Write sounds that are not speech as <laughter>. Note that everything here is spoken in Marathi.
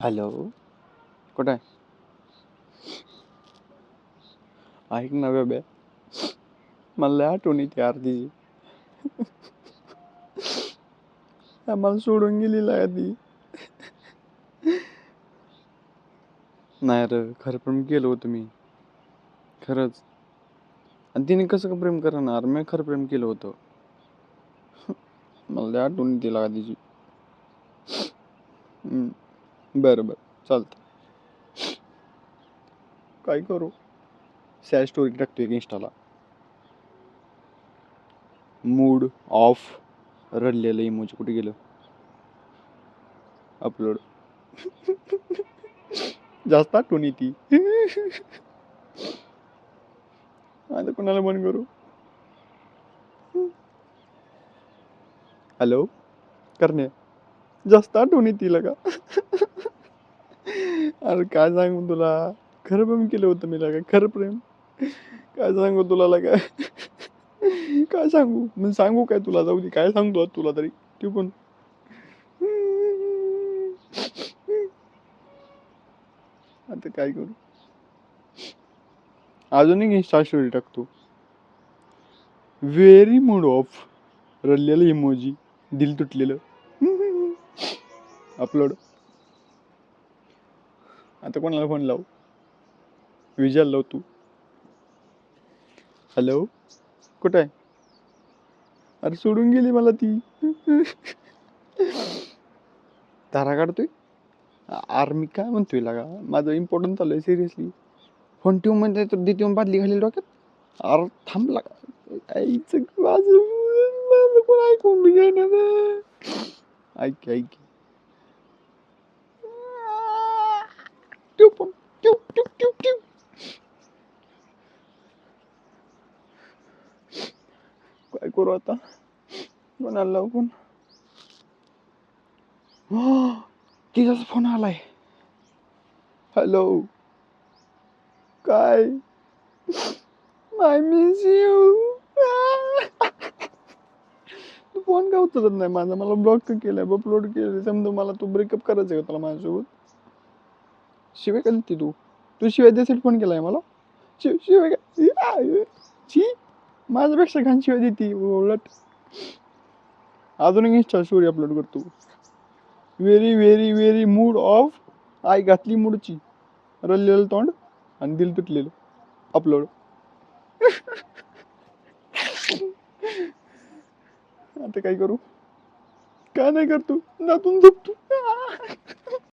हॅलो कुठं आहे? ऐक ना बे मला आठवण येते यार मला सोडून गेली लागा ती नाही रे खरं प्रेम केलं होतं मी. खरंच. आणि तिने कसं का प्रेम करणार? मी खरं प्रेम केलं होतं. मला आठवणी आठवण येते लागा तिची बरं बरं. चालतं काय करू? सॅड स्टोरी टाकतो एक इंस्टाला मूड ऑफ रडलेलं इमोजी कुठे गेलं? अपलोड जास्त आठवण येते. आता कोणाला मन करू? हॅलो करणे जास्त आठवण येते का? अरे काय सांगू तुला? खरं प्रेम केलं होतं मी लगा खरं प्रेम. काय सांगू तुला लगा? काय सांगू? मग सांगू काय तुला? जाऊ दे काय सांगतो तुला तरी? तू पण आता काय करू? अजून एक इंस्टा स्टोरी टाकतो. व्हेरी मूड ऑफ रडलेलं इमोजी दिल तुटलेलं. <laughs> अपलोड आता कोणाला फोन लावू? विजय लाव तू. हॅलो कुठं आहे? अरे सोडून गेली मला ती. धारा काढतोय? अरे मी काय म्हणतोय लागा? माझं इम्पॉर्टंट चालू आहे सिरियसली फोन ठेवून म्हणजे तर दे ठेवून बादली घालेल डोक्यात? अरे थांब लागा. आईचं माझं माझं कोण ऐकून बी घेणार ऐक ऐक. की. ठेव फोन ठेव ठेव काय करू आता कोणाला लावू फोन तिचाच फोन आलाय हॅलो काय आय मिस यू तू फोन का उचलत नाही माझा मला ब्लॉक केलाय अपलोड केलं समजा मला तू ब्रेकअप करायचं होता तुला माझ्यासोबत शिवाय का ती तू? तू शिवाय देसाठी फोन केलाय मला? शिव शिवाय छी माझ्यापेक्षा घाण शिवाय देते उलट. अजून इंस्टा स्टोरी अपलोड करतो. Very very very mood off I घातली मूडची. रललेलं तोंड आणि दिल तुटलेलं. अपलोड आता काय करू? काय नाही करतो? नातून झोपतो.